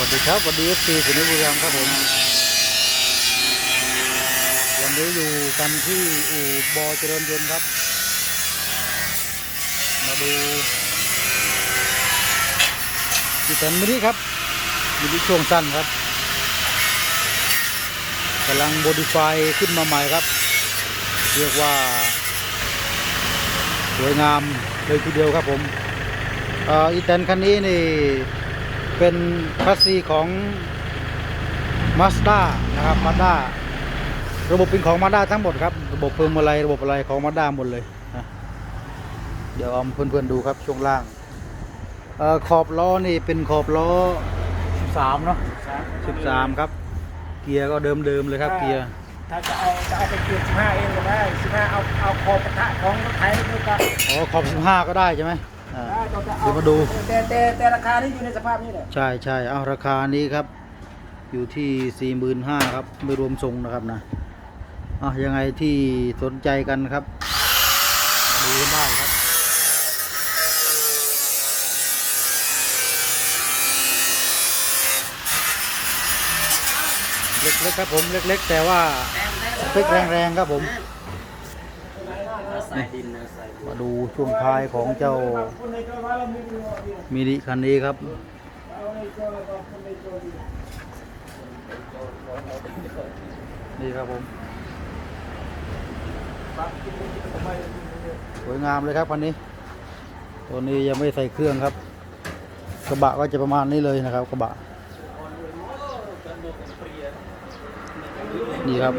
สวัสดีครับสวัสดีเอฟซีสุนิบุรีรัมครับผมวันนี้อยู่กันที่อู่บอเจริญยนต์ครับ มาดูดิแตนมินิครับมินิช่วงสั้นครับกำลังโมดิฟายขึ้นมาใหม่ครับ เรียกว่า สวยงามเลยทีเดียวครับผมอีแตนคันนี้นี่ เป็นคัสซีของ Mazda นะครับ Mazda ระบบเป็นของ Mazda ทั้งหมดครับ ระบบเพิ่มอะไรระบบอะไรของ Mazda หมดเลยนะเดี๋ยวเอาเพื่อนๆดูครับช่วงล่างเออขอบล้อนี่เป็นขอบล้อ 13 เนาะ13 ครับ เกียร์ก็เดิมๆเลยครับเกียร์ถ้าจะเอาจะเอาไปเกียร์15เองก็ได้15เอาเอาคอปะทะของรถไถนี่ก็อ๋อขอบ 15 ก็ได้ใช่ไหมอ่าได้ เราจะเอาเดี๋ยวมาดู แต่แต่แต่ราคานี่อยู่ในสภาพนี้แหละใช่ใช่เอาราคานี้ครับ อยู่ที่45,000ครับ ไม่รวมส่งนะครับนะอะยังไงที่สนใจกันครับมาดูกันได้ครับเล็กๆครับผมเล็กๆ แต่ว่าสเปคแรงๆครับผมนี่ มาดูช่วงท้ายของเจ้ามินิคันนี้ครับ นี่ครับผม สวยงามเลยครับคันนี้ ตัวนี้ยังไม่ใส่เครื่องครับ กระบะก็จะประมาณนี้เลยนะครับ กระบะ นี่ครับ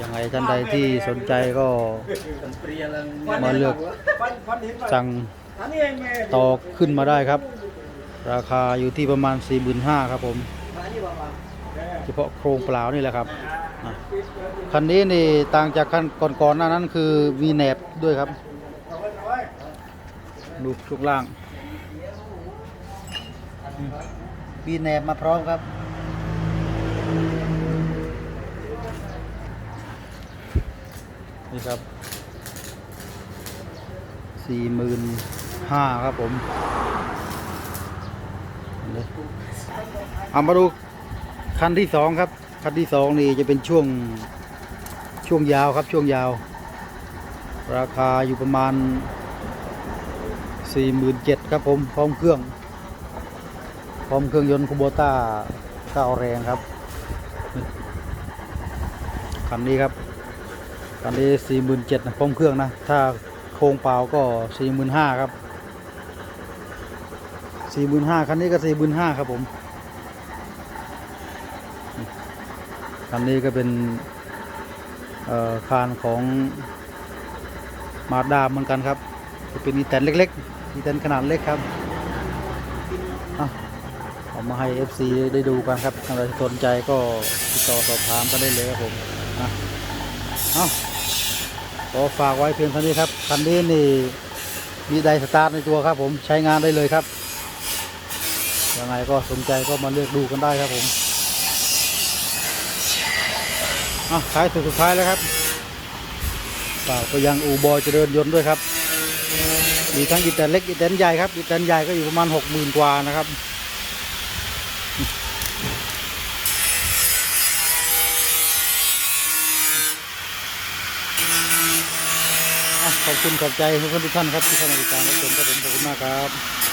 ยังไงท่านใดที่สนใจก็มาเลือกฟันฟันเห็นป่ะสั่งอันนี้เองแม่ต่อขึ้นมาได้ครับ ราคาอยู่ที่ประมาณ 45,000ครับผม เฉพาะโครงเปล่านี่แหละครับคันนี้นี่ต่างจากคันก่อนๆหน้านั้นคือมีแหนบด้วยครับดูช่วงล่างมีแหนบมาพร้อมครับ นี่ครับสี่หมื่นห้าครับผมนี่เอามาดูคันที่สองครับ คันที่สองนี่จะเป็นช่วงช่วงยาวครับช่วงยาว ราคาอยู่ประมาณ47,000ครับผม พร้อมเครื่อง พร้อมเครื่องยนต์คูโบต้า9แรงครับนี่ คันนี้ครับคันนี้47,000นะพร้อมเครื่องนะ ถ้าโครงเปล่าก็45,000ครับ45,000คันนี้ก็45,000ครับผมคันนี้ก็เป็นคานของมาดาเหมือนกันครับ จะเป็นอีแตนเล็กๆอีแตนขนาดเล็กครับเอาเอามาให้ FC ได้ดูกันครับใครสนใจก็ติดต่อสอบถามกันได้เลยครับผม นะเอาขอฝากไว้เพียงเท่านี้ครับคันนี้นี่มีไดสตาร์ทในตัวครับ ผมใช้งานได้เลยครับยังไงก็สนใจก็มาเลือกดูกันได้ครับผมอะท้ายสุดสุดท้ายแล้วครับฝากไปยังอูบอยเจริญยนต์ด้วยครับ มีทั้งอีแตนเล็กอีแตนใหญ่ครับอีแตนใหญ่ก็อยู่ประมาณหกหมื่นกว่านะครับ ขอบคุณขอบใจเพื่อนทุกท่านครับที่เข้ามาติดตามรับชมครับผมขอบคุณมากครับ